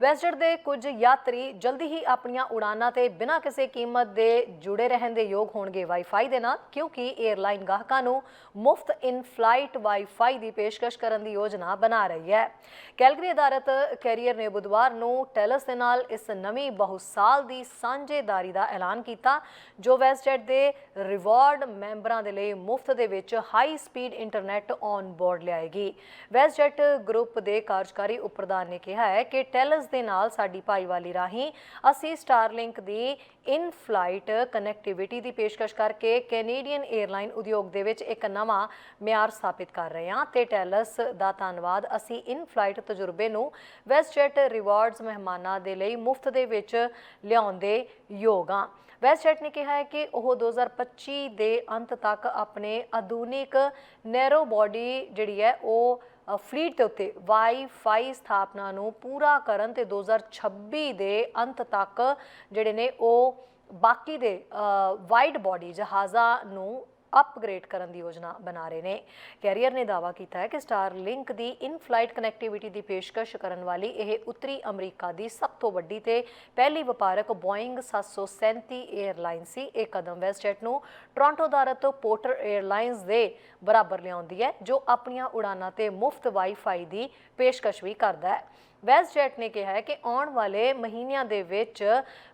ਵੈਸਟਜੈਟ ਦੇ ਕੁਝ ਯਾਤਰੀ ਜਲਦੀ ਹੀ ਆਪਣੀਆਂ ਉਡਾਨਾਂ ਤੇ ਬਿਨਾਂ ਕਿਸੇ ਕੀਮਤ ਦੇ ਜੁੜੇ ਰਹਿਣ ਦੇ ਯੋਗ ਹੋਣਗੇ ਵਾਈਫਾਈ ਦੇ ਨਾਲ, ਕਿਉਂਕਿ 에ਅਰਲਾਈਨ ਗਾਹਕਾਂ ਨੂੰ ਮੁਫਤ ਇਨ ਫਲਾਈਟ ਵਾਈਫਾਈ ਦੀ ਪੇਸ਼ਕਸ਼ ਕਰਨ ਦੀ ਯੋਜਨਾ ਬਣਾ ਰਹੀ ਹੈ। ਕੈਲਗਰੀ ਆਧਾਰਿਤ ਕੈਰੀਅਰ ਨੇ ਬੁੱਧਵਾਰ ਨੂੰ ਟੈਲਸ ਦੇ ਨਾਲ ਇਸ ਨਵੀਂ ਬਹੁਸਾਲ ਦੀ ਸਾਂਝੇਦਾਰੀ ਦਾ ਐਲਾਨ ਕੀਤਾ, ਜੋ ਵੈਸਟਜੈਟ ਦੇ ਰਿਵਾਰਡ ਮੈਂਬਰਾਂ ਦੇ ਲਈ ਮੁਫਤ ਦੇ ਵਿੱਚ high speed internet on board ਲਿਆਏਗੀ। WestJet group ਦੇ ਕਾਰਜਕਾਰੀ ਉਪ ਪ੍ਰਧਾਨ ਨੇ ਕਿਹਾ ਹੈ ਕਿ ਟੈਲਸ ਦੇ ਨਾਲ ਸਾਡੀ ਭਾਈਵਾਲੀ ਰਾਹੀਂ ਅਸੀਂ ਸਟਾਰਲਿੰਕ ਦੀ ਇਨ ਫਲਾਈਟ ਕਨੈਕਟੀਵਿਟੀ ਦੀ ਪੇਸ਼ਕਸ਼ ਕਰਕੇ ਕੈਨੇਡੀਅਨ 에ਅਰਲਾਈਨ ਉਦਯੋਗ ਦੇ ਵਿੱਚ ਇੱਕ ਨਵਾਂ ਮਿਆਰ ਸਥਾਪਿਤ ਕਰ ਰਹੇ ਹਾਂ ਤੇ ਟੈਲਸ ਦਾ ਧੰਨਵਾਦ। ਅਸੀਂ ਇਨ ਫਲਾਈਟ ਤਜਰਬੇ ਨੂੰ ਵੈਸਟਜੈਟ ਰਿਵਾਰਡਸ ਮਹਿਮਾਨਾਂ ਦੇ ਲਈ ਮੁਫਤ ਦੇ ਵਿੱਚ ਲਿਆਉਣ ਦੇ ਯੋਗ ਹਾਂ। ਵੈਸਟਜੈਟ ਨੇ ਕਿਹਾ ਹੈ ਕਿ ਉਹ 2025 ਦੇ ਅੰਤ ਤੱਕ ਆਪਣੇ ਆਧੁਨਿਕ ਨੈਰੋ ਬਾਡੀ ਜਿਹੜੀ ਹੈ ਉਹ ਫਲੀਟ ਦੇ ਉੱਤੇ ਵਾਈਫਾਈ ਸਥਾਪਨਾ ਨੂੰ ਪੂਰਾ ਕਰਨ ਤੇ 2026 ਦੇ ਅੰਤ ਤੱਕ ਜਿਹੜੇ ਨੇ ਉਹ ਬਾਕੀ ਦੇ ਵਾਈਡ ਬਾਡੀ ਜਹਾਜ਼ਾਂ ਨੂੰ ਅਪਗ੍ਰੇਡ ਕਰਨ ਦੀ ਯੋਜਨਾ ਬਣਾ ਰਹੇ ਨੇ। ਕੈਰੀਅਰ ਨੇ ਦਾਅਵਾ ਕੀਤਾ ਹੈ ਕਿ ਸਟਾਰਲਿੰਕ ਦੀ ਇਨ ਫਲਾਈਟ ਕਨੈਕਟੀਵਿਟੀ ਦੀ ਪੇਸ਼ਕਸ਼ ਕਰਨ ਵਾਲੀ ਇਹ ਉੱਤਰੀ ਅਮਰੀਕਾ ਦੀ ਸਭ ਤੋਂ ਵੱਡੀ ਤੇ ਪਹਿਲੀ ਵਪਾਰਕ ਬੋਇੰਗ 737 에ਅਰਲਾਈਨ ਸੀ। ਇਹ ਕਦਮ ਵੈਸਟਜੈਟ ਨੂੰ ਟੋਰਾਂਟੋ ਆਧਾਰਿਤ ਪੋਰਟਰ 에ਅਰਲਾਈਨਸ ਦੇ ਬਰਾਬਰ ਲਿਆਉਂਦੀ ਹੈ, ਜੋ ਆਪਣੀਆਂ ਉਡਾਨਾਂ ਤੇ ਮੁਫਤ ਵਾਈਫਾਈ ਦੀ ਪੇਸ਼ਕਸ਼ ਵੀ ਕਰਦਾ ਹੈ। ਵੈਸਟਜੈਟ ਨੇ ਕਿਹਾ ਹੈ ਕਿ ਆਉਣ ਵਾਲੇ ਮਹੀਨਿਆਂ ਦੇ ਵਿੱਚ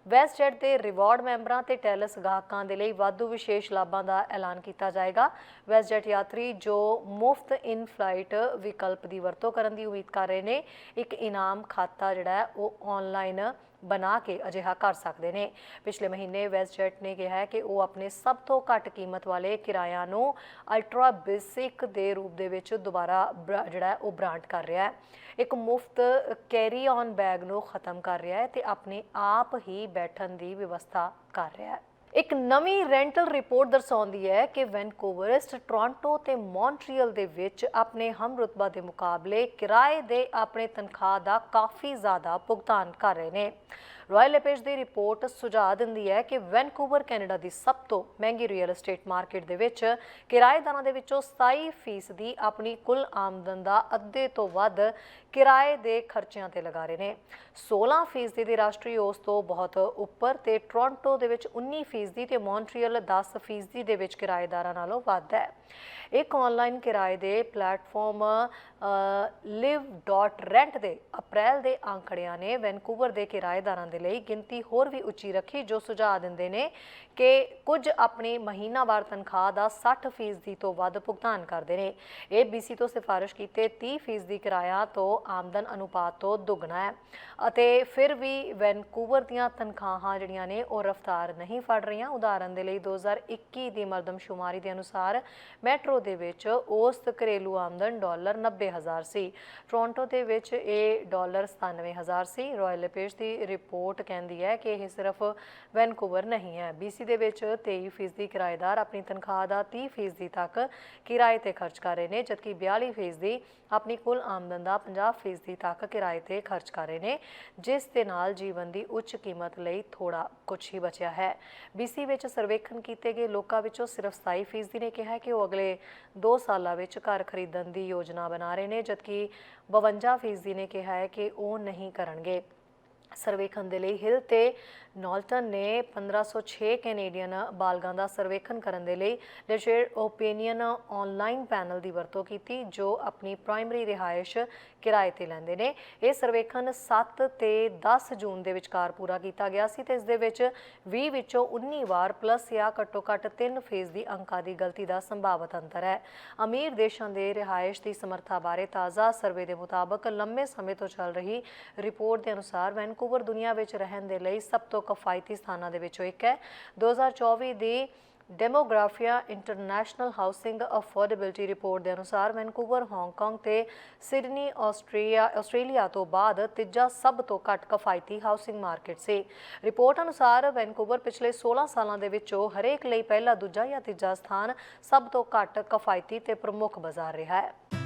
ਵੈਸਟਜੈਟ ਦੇ ਰਿਵਾਰਡ ਮੈਂਬਰਾਂ ਤੇ ਟੈਲਸ ਗਾਹਕਾਂ ਦੇ ਲਈ ਵਾਧੂ ਵਿਸ਼ੇਸ਼ ਲਾਭਾਂ ਦਾ ਐਲਾਨ ਕੀਤਾ ਜਾਏਗਾ। ਵੈਸਟਜੈਟ ਯਾਤਰੀ ਜੋ ਮੁਫਤ ਇਨ ਫਲਾਈਟ ਵਿਕਲਪ ਦੀ ਵਰਤੋਂ ਕਰਨ ਦੀ ਉਮੀਦ ਕਰ ਰਹੇ ਨੇ, ਇੱਕ ਇਨਾਮ ਖਾਤਾ ਜਿਹੜਾ ਉਹ ਆਨਲਾਈਨ ਬਣਾ ਕੇ ਅਜਿਹਾ ਕਰ ਸਕਦੇ ਨੇ। ਪਿਛਲੇ ਮਹੀਨੇ ਵੈਸਟਜੈਟ ਨੇ ਕਿਹਾ ਹੈ ਕਿ ਉਹ ਆਪਣੇ ਸਭ ਤੋਂ ਘੱਟ ਕੀਮਤ ਵਾਲੇ ਕਿਰਾਇਆਂ ਨੂੰ ਅਲਟਰਾ ਬੇਸਿਕ ਦੇ ਰੂਪ ਦੇ ਵਿੱਚ ਦੁਬਾਰਾ ਬਰਾ- ਜਿਹੜਾ ਉਹ ਬ੍ਰਾਂਡ ਕਰ ਰਿਹਾ ਹੈ। ਇੱਕ ਮੁਫਤ ਕੈਰੀ ਔਨ ਬੈਗ ਨੂੰ ਖਤਮ ਕਰ ਰਿਹਾ ਹੈ ਤੇ ਆਪਣੇ ਆਪ ਹੀ ਬੈਠਣ ਦੀ ਵਿਵਸਥਾ ਕਰ ਰਿਹਾ ਹੈ। ਇੱਕ ਨਵੀਂ ਰੈਂਟਲ ਰਿਪੋਰਟ ਦਰਸਾਉਂਦੀ ਹੈ ਕਿ ਵੈਨਕੂਵਰਿਸਟ ਟੋਰਾਂਟੋ ਤੇ ਮੌਂਟਰੀਅਲ ਦੇ ਵਿੱਚ ਆਪਣੇ ਹਮਰੁਤਬਾ ਦੇ ਮੁਕਾਬਲੇ ਕਿਰਾਏ ਦੇ ਆਪਣੇ ਤਨਖਾਹ ਦਾ ਕਾਫੀ ਜ਼ਿਆਦਾ ਭੁਗਤਾਨ ਕਰ ਰਹੇ ਨੇ। ਰਾਇਲ ਏਪੇਜ ਦੀ ਰਿਪੋਰਟ ਸੁਝਾਅ ਦਿੰਦੀ ਹੈ ਕਿ ਵੈਨਕੂਵਰ ਕੈਨੇਡਾ ਦੀ ਸਭ ਤੋਂ ਮਹਿੰਗੀ ਰੀਅਲ ਏਸਟੇਟ ਮਾਰਕੀਟ ਦੇ ਵਿੱਚ ਕਿਰਾਏਦਾਰਾਂ ਦੇ ਵਿੱਚੋਂ 27% ਆਪਣੀ ਕੁੱਲ ਆਮਦਨ ਦਾ ਅੱਧੇ ਤੋਂ ਵੱਧ ਕਿਰਾਏ ਦੇ ਖਰਚਿਆਂ ਤੇ ਲਗਾ ਰਹੇ ਨੇ। 16% ਦੀ ਰਾਸ਼ਟਰੀ ਔਸਤ ਤੋਂ ਬਹੁਤ ਉੱਪਰ ਤੇ ਟੋਰਾਂਟੋ ਦੇ ਵਿੱਚ 19% ਤੇ ਮੌਂਟਰੀਅਲ 10% ਦੇ ਵਿੱਚ ਕਿਰਾਏਦਾਰਾਂ ਨਾਲੋਂ ਵੱਧ ਹੈ। ਇੱਕ ਆਨਲਾਈਨ ਕਿਰਾਏ ਦੇ ਪਲੇਟਫਾਰਮ live.rent ਦੇ ਅਪ੍ਰੈਲ ਦੇ ਅੰਕੜਿਆਂ ਨੇ ਵੈਨਕੂਵਰ ਦੇ ਕਿਰਾਏਦਾਰਾਂ ਦੇ ਲਈ ਗਿਣਤੀ ਹੋਰ ਵੀ ਉੱਚੀ ਰੱਖੀ, ਜੋ ਸੁਝਾਅ ਦਿੰਦੇ ਨੇ ਕਿ ਕੁਝ ਆਪਣੀ ਮਹੀਨਾਵਾਰ ਤਨਖਾਹ ਦਾ 60% ਤੋਂ ਵੱਧ ਭੁਗਤਾਨ ਕਰਦੇ ਨੇ। ਇਹ BC ਤੋਂ ਸਿਫਾਰਿਸ਼ ਕੀਤੇ 30% ਦੀ ਕਿਰਾਇਆ ਤੋਂ ਆਮਦਨ ਅਨੁਪਾਤ ਤੋਂ ਦੁੱਗਣਾ ਹੈ ਅਤੇ ਫਿਰ ਵੀ ਵੈਨਕੂਵਰ ਦੀਆਂ ਤਨਖਾਹਾਂ ਜਿਹੜੀਆਂ ਨੇ, ਉਹ ਰਫ਼ਤਾਰ ਨਹੀਂ ਫੜ ਰਹੀਆਂ। ਉਦਾਹਰਨ ਦੇ ਲਈ 2021 ਦੀ ਮਰਦਮਸ਼ੁਮਾਰੀ ਦੇ ਅਨੁਸਾਰ ਮੈਟਰੋ ਦੇ ਵਿੱਚ ਔਸਤ ਘਰੇਲੂ ਆਮਦਨ ਡਾਲਰ 90000 ਸੀ। ਟੋਰਾਂਟੋ ਦੇ ਵਿੱਚ ਇਹ ਡਾਲਰ 97000 ਸੀ। ਰਾਇਲ ਏਪੇਜ ਦੀ ਰਿਪੋਰਟ ਕਹਿੰਦੀ ਹੈ ਕਿ ਇਹ ਸਿਰਫ ਵੈਨਕੂਵਰ ਨਹੀਂ ਹੈ। BC ਦੇ ਵਿੱਚ 23% ਕਿਰਾਏਦਾਰ ਆਪਣੀ ਤਨਖਾਹ ਦਾ 30% ਤੱਕ ਕਿਰਾਏ ਤੇ ਖਰਚ ਕਰ ਰਹੇ ਨੇ, ਜਦਕਿ 42% ਆਪਣੀ ਕੁੱਲ ਆਮਦਨ ਦਾ 50% ਤੱਕ ਕਿਰਾਏ ਤੇ ਖਰਚ ਕਰ ਰਹੇ ਨੇ, ਜਿਸ ਦੇ ਨਾਲ ਜੀਵਨ ਦੀ ਉੱਚ ਕੀਮਤ ਲਈ ਥੋੜਾ ਕੁਝ ਹੀ ਬਚਿਆ ਹੈ। BC ਵਿੱਚ ਸਰਵੇਖਣ ਕੀਤੇ ਗਏ ਲੋਕਾਂ ਵਿੱਚੋਂ ਸਿਰਫ 27% ਨੇ ਕਿਹਾ ਕਿ ਉਹ ਅਗਲੇ 2 ਸਾਲਾਂ ਵਿੱਚ ਘਰ ਖਰੀਦਣ ਦੀ ਯੋਜਨਾ ਬਣਾ ਰਹੇ ਨੇ, ਜਦਕਿ 52% ਨੇ ਕਿਹਾ ਹੈ ਕਿ ਉਹ ਨਹੀਂ ਕਰਨਗੇ। ਸਰਵੇਖਣ ਦੇ ਲਈ ਹਿਲ ਤੇ ਨੌਲਟਨ ਨੇ 1506 ਕੈਨੇਡੀਅਨ ਬਾਲਗਾਂ ਦਾ ਸਰਵੇਖਣ ਕਰਨ ਦੇ ਲਈ ਲੈਜਰ ਓਪੀਨੀਅਨ ਆਨਲਾਈਨ ਪੈਨਲ ਦੀ ਵਰਤੋਂ ਕੀਤੀ, ਜੋ ਆਪਣੀ ਪ੍ਰਾਇਮਰੀ ਰਿਹਾਇਸ਼ ਕਿਰਾਏ ਤੇ ਲੈਂਦੇ ਨੇ। ਇਹ ਸਰਵੇਖਣ 7 ਤੇ 10 ਜੂਨ ਦੇ ਵਿਚਕਾਰ ਪੂਰਾ ਕੀਤਾ ਗਿਆ ਸੀ ਤੇ ਇਸ ਦੇ ਵਿੱਚ 20 ਵਿੱਚੋਂ 19 ਵਾਰ ਪਲੱਸ ਜਾਂ ਘੱਟੋ ਘੱਟ 3 ਫੇਜ਼ ਦੀ ਅੰਕਾਂ ਦੀ ਗਲਤੀ ਦਾ ਸੰਭਾਵਤ ਅੰਤਰ ਹੈ। ਅਮੀਰ ਦੇਸ਼ਾਂ ਦੇ ਰਿਹਾਇਸ਼ ਦੀ ਸਮਰੱਥਾ ਬਾਰੇ ਤਾਜ਼ਾ ਸਰਵੇ ਦੇ ਮੁਤਾਬਕ ਲੰਮੇ ਸਮੇਂ ਤੋਂ ਚੱਲ ਰਹੀ ਰਿਪੋਰਟ ਦੇ ਅਨੁਸਾਰ ਵੈਨ ਵੈਨਕੂਵਰ ਦੁਨੀਆ ਵਿੱਚ ਰਹਿਣ ਦੇ ਲਈ ਸਭ ਤੋਂ ਕਿਫਾਇਤੀ ਸਥਾਨਾਂ ਦੇ ਵਿੱਚੋਂ ਇੱਕ ਹੈ। 2024 ਦੀ Demographia International Housing Affordability report ਦੇ ਅਨੁਸਾਰ ਵੈਨਕੂਵਰ, ਹਾਂਗਕਾਂਗ ਤੇ ਸਿਡਨੀ ਆਸਟ੍ਰੇਲੀਆ ਆਸਟ੍ਰੇਲੀਆ ਤੋਂ ਬਾਅਦ ਤੀਜਾ ਸਭ ਤੋਂ ਘੱਟ ਕਿਫਾਇਤੀ ਹਾਊਸਿੰਗ ਮਾਰਕੀਟ ਸੀ। ਰਿਪੋਰਟ ਅਨੁਸਾਰ ਵੈਨਕੂਵਰ ਪਿਛਲੇ 16 ਸਾਲਾਂ ਦੇ ਵਿੱਚੋਂ ਹਰੇਕ ਲਈ ਪਹਿਲਾ, ਦੂਜਾ ਜਾਂ ਤੀਜਾ ਸਥਾਨ ਸਭ ਤੋਂ ਘੱਟ ਕਿਫਾਇਤੀ ਤੇ ਪ੍ਰਮੁੱਖ ਬਾਜ਼ਾਰ ਰਿਹਾ ਹੈ।